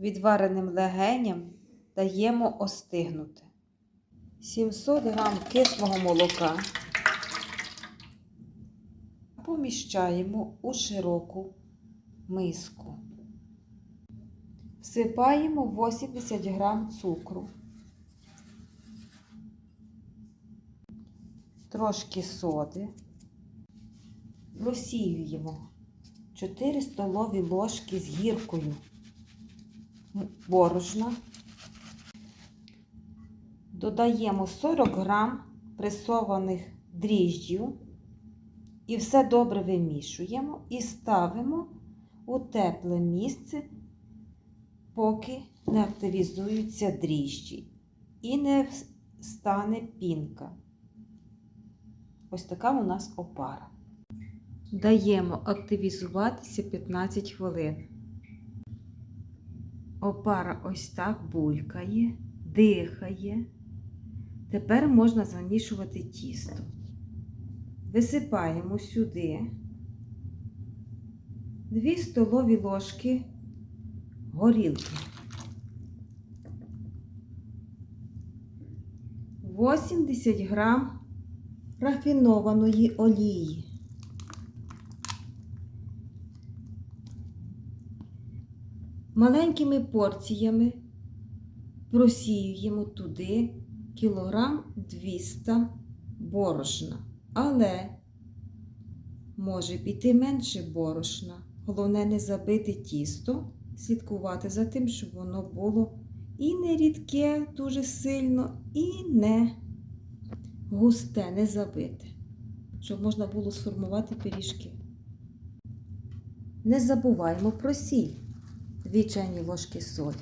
відвареним легеням даємо остигнути. 700 г кислого молока поміщаємо у широку миску. Всипаємо 80 г цукру, трошки соди, розсіюємо 4 столові ложки з гіркою борошна. Додаємо 40 грам пресованих дріжджів і все добре вимішуємо і ставимо у тепле місце, поки не активізуються дріжджі і не стане пінка. Ось така у нас опара. Даємо активізуватися 15 хвилин. Опара ось так булькає, дихає. Тепер можна замішувати тісто. Висипаємо сюди 2 столові ложки горілки, 80 грам рафінованої олії. Маленькими порціями просіюємо туди кілограм 200 борошна. Але може піти менше борошна. Головне не забити тісто, слідкувати за тим, щоб воно було і не рідке дуже сильно, і не густе, не забите, щоб можна було сформувати пиріжки. Не забуваємо про сіль. Дві чайні ложки солі.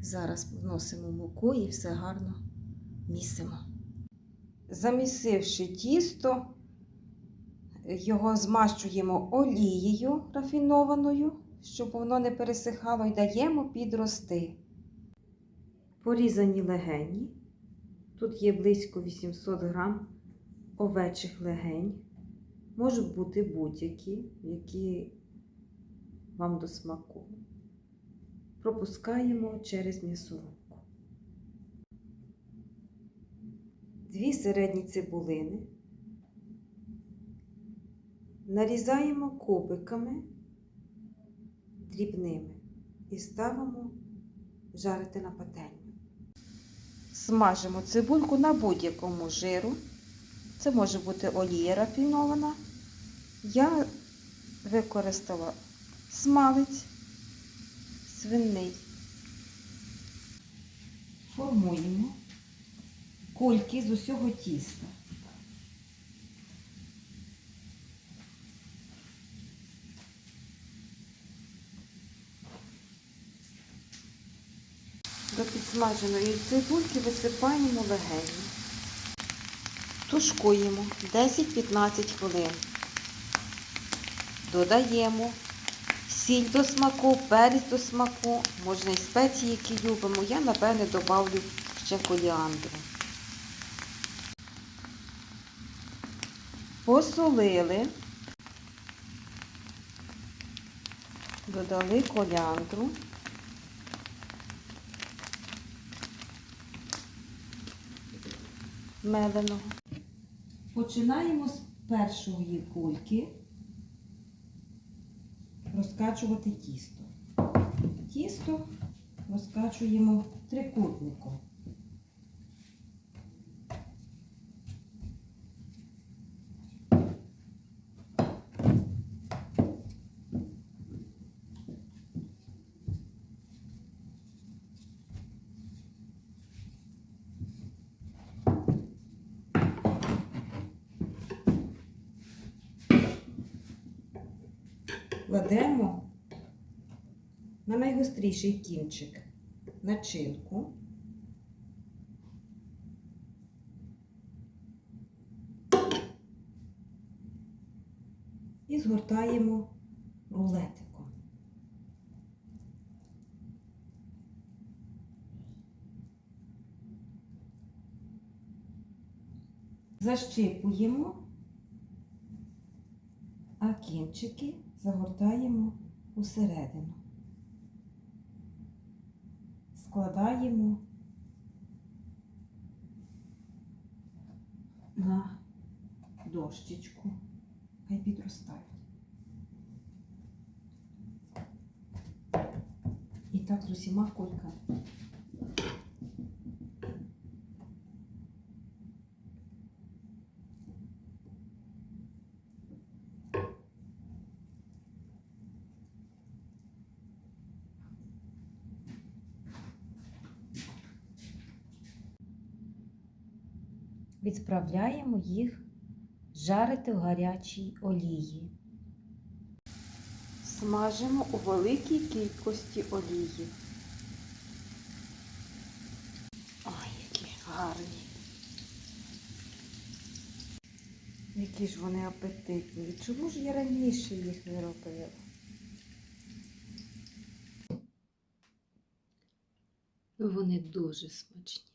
Зараз вносимо муку і все гарно місимо. Замісивши тісто, його змащуємо олією рафінованою, щоб воно не пересихало, і даємо підрости. Порізані легені. Тут є близько 800 грам овечих легень. Можуть бути будь-які, які вам до смаку. Пропускаємо через м'ясорубку. Дві середні цибулини. Нарізаємо кубиками дрібними і ставимо жарити на пательню. Смажимо цибульку на будь-якому жиру. Це може бути олія рафінована. Я використала смалець свинний. Формуємо кульки з усього тіста. До підсмаженої цибульки висипаємо легені. Тушкуємо 10-15 хвилин. Додаємо сіль до смаку, перець до смаку, можна і спеції, які любимо. Я, напевне, добавлю ще коліандру. Посолили, додали коліандру. Меленого. Починаємо з першої кульки розкачувати тісто. Тісто розкачуємо трикутником. Кладемо на найгостріший кінчик начинку. І згортаємо рулетиком. Защипуємо, а кінчики загортаємо усередину. Складаємо на дощечку. Хай підростають. І так з усіма кульками. Відправляємо їх жарити в гарячій олії. Смажимо у великій кількості олії. Ой, які гарні. Які ж вони апетитні. Чому ж я раніше їх не робила? Вони дуже смачні.